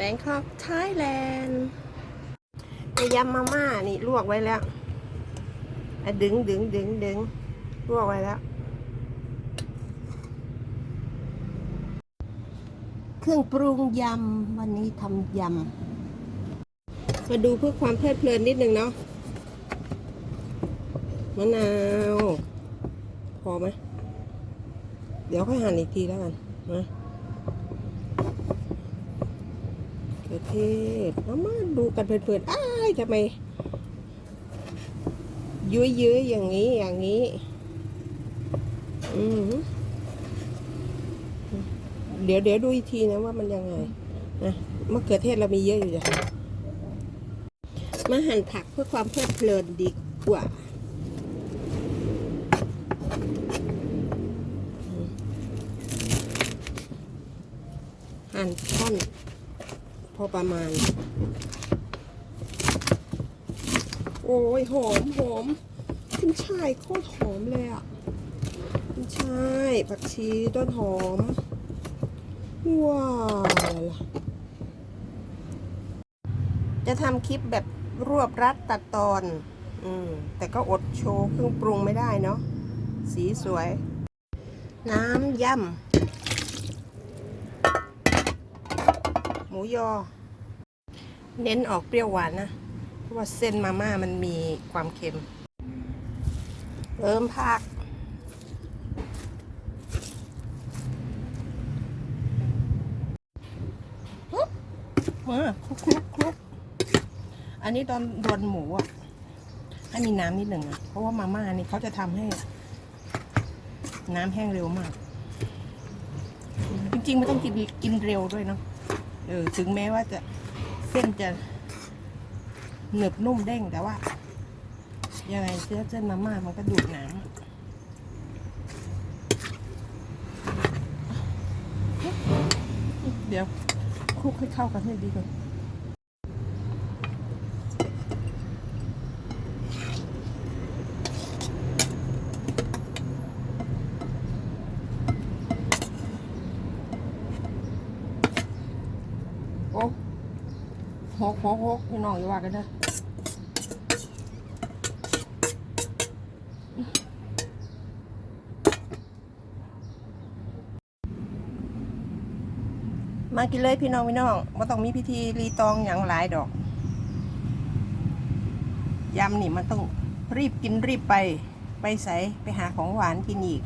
บงคอกไทยแลนด์ไอยำมาม่านี่ลวกไว้แล้วดึงดึงดึงดึงลวกไว้แล้ว เครื่องปรุงยำ วันนี้ทำยำ มาดูเพื่อความเพลิดเพลินนิดนึงเนาะมะนาว พอไหม เดี๋ยวค่อยหั่นอีกทีแล้วกันนะ เทศเอามาดูกันเพลินๆอ้ายทำไมยุ้ยยื้อๆอย่างนี้อย่างนี้ อืมเดี๋ยวเดี๋ยวดูอีกทีนะว่ามันยังไงนะมะเขือเทศเรามีเยอะอยู่จ้ะมาหั่นผักเพื่อความเพลิดเพลินดีกว่าหั่นท่อน อประมาณ โอ้ยหอมหอมขึ้นช่ายโคตรหอมเลยอะขึ้นช่ายผักชีต้นหอม ว้าวจะทำคลิปแบบรวบรัดตัดตอน อืม แต่ก็อดโชว์เครื่องปรุงไม่ได้เนาะ สีสวย น้ำยำ มูยอ เน้นออกเปรี้ยวหวานนะ เพราะว่าเส้นมาม่ามันมีความเค็ม เริ่มผักมาคลุกคลุกคลุกอันนี้ตอนรวนหมูอะ ให้มีน้ำนิดหนึ่งอะ เพราะว่ามาม่านี่เขาจะทำให้ น้ำแห้งเร็วมาก จริงๆ ไมันต้องกินกินเร็วด้วยเนาะ เออถึงแม้ว่าจะเส้นจะหนึบนุ่มเด้งแต่ว่ายังไงเสื้อเส้นมาม่ามันก็ดูดน้ำเดี๋ยวคลุกให้เข้ากันให้ดีก่อน หกหกหกพี่น้องอย่าว่ากันนะมากินเลยพี่น้องพี่น้องว่าต้องมีพิธีรีตองอย่างหลายดอก ยำนี่มันต้องรีบกินรีบไป ไปใส่ไปหาของหวานกินอีก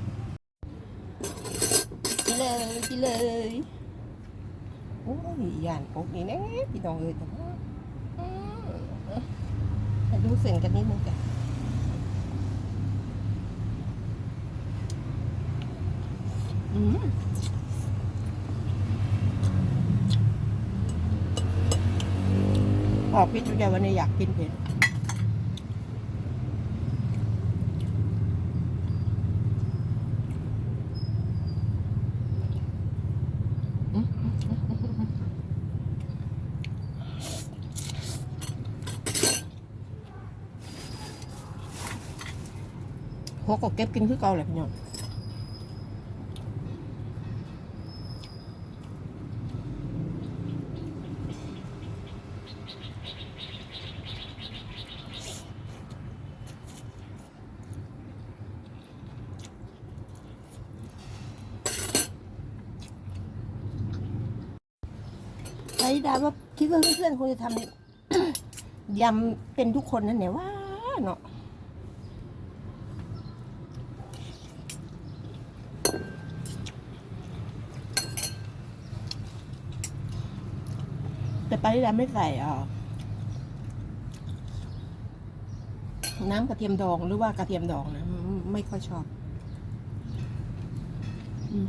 กินเลยกินเลย โอ้ยยานพกนี้แน่พี่น้องเอ้ย ให้ดูเส้นกันนิดนึงจ้ะอืมออกพิจุใจวันนี้อยากกินเผ็ดอืม หัวก็เก็บกินคือเก่าแหละพี่น้องไอ้ดาว่าคิดว่าเพื่อนๆคงจะทำยำเป็นทุกคนนั่นแหละว่าเนาะ ปลาที่ร้านไม่ใส่อ่าน้ำกระเทียมดองหรือว่ากระเทียมดองนะ ไม่ไม่ค่อยชอบ อืม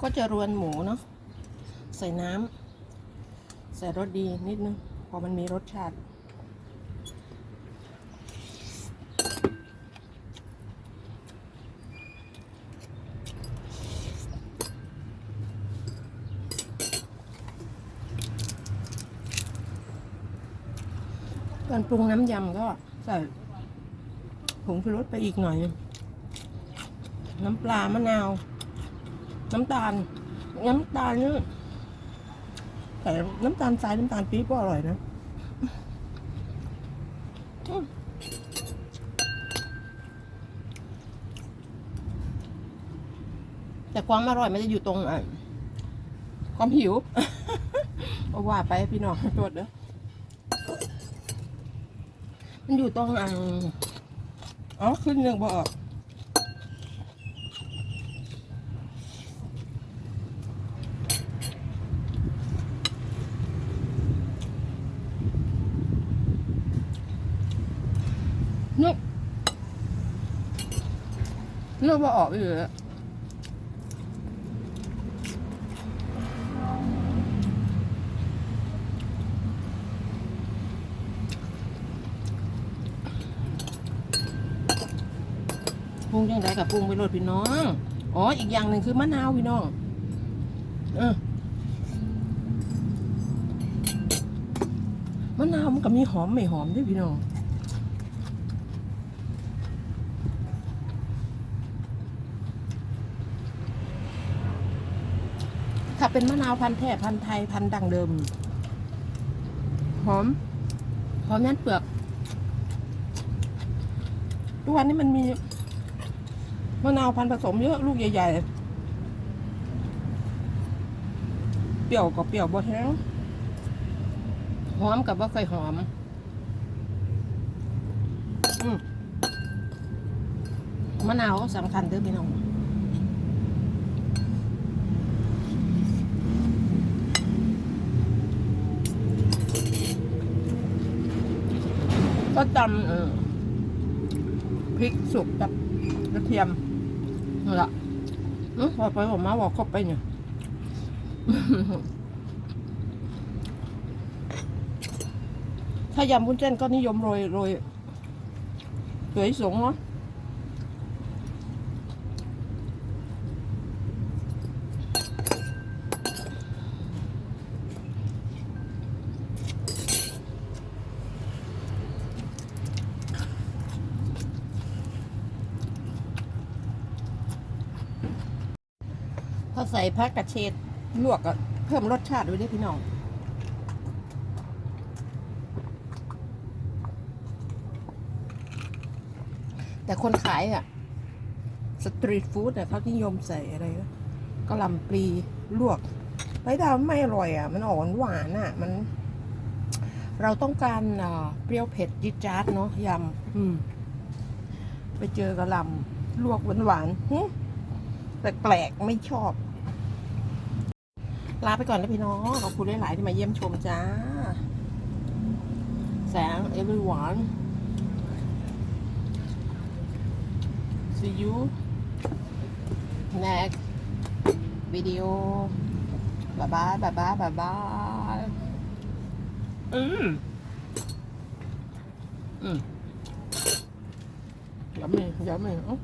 ก็จะรวนหมูเนาะใส่น้ำใส่รสดีนิดนึงพอมันมีรสชาติตอนปรุงน้ำยำก็ใส่ผงชูรสไปอีกหน่อย น้ำปลามะนาว น้ำตาล น้ำตาลนี่แต่น้ำตาลทรายน้ำตาลปี๊บก็อร่อยนะแต่ความอร่อยมันจะอยู่ตรงอะความหิวเอาว่าไปพี่น้องโทษเด้อมันอยู่ตรงอ่างอ๋อขึ้นหนึ่งบอก นึกว่าออกอยู่แล้วปรุงยังไงกับปรุงไปโรดพี่น้อง อ๋อ อีกอย่างหนึ่งคือมะนาวพี่น้อง เออมะนาวมันก็มีหอมไม่หอมด้วยพี่น้อง ถ้าเป็นมะนาวพันธุ์แท้พันธุ์ไทยพันธุ์ดั้งเดิม หอม หอมนั่นเปลือก ทุกวันนี้มันมีมะนาวพันธุ์ผสมเยอะลูกใหญ่ ๆ เปรี้ยวกับเปรี้ยวบดแห้งหอมกับว่าเคยหอม อืมมะนาวก็สำคัญเด้อพี่น้อง ก็ตำเออพริกสุกกับกระเทียมนั่นแหละอื้อพอไปผมมาบอกครบไปเนี่ย ถ้ายำวุ้นเส้นก็นิยมโรยโรยสวยสงเนาะ พอใส่ผักกระเฉดลวกก็เพิ่มรสชาติด้วยด้พี่น้องแต่คนขายอะสตรีทฟู้ดเนี่ยเขานิยมใส่อะไรกะหล่ำปลีลวกไปดาวไม่อร่อยอะ มันอ่อกหวานอะ มัน เราต้องการเปรี้ยวเผ็ดจิจาดเนาะยำอืม ไปเจอกระลำลวกหวานๆหึแปลกๆไม่ชอบ ลาไปก่อนนะพี่น้อง ขอบคุณหลาย ๆ ที่มาเยี่ยมชมจ้า แสง everyone see you next video บ๊ายบายบ๊ายบายบ๊ายบายอืมอืมยำเลยยำเลอ๋อ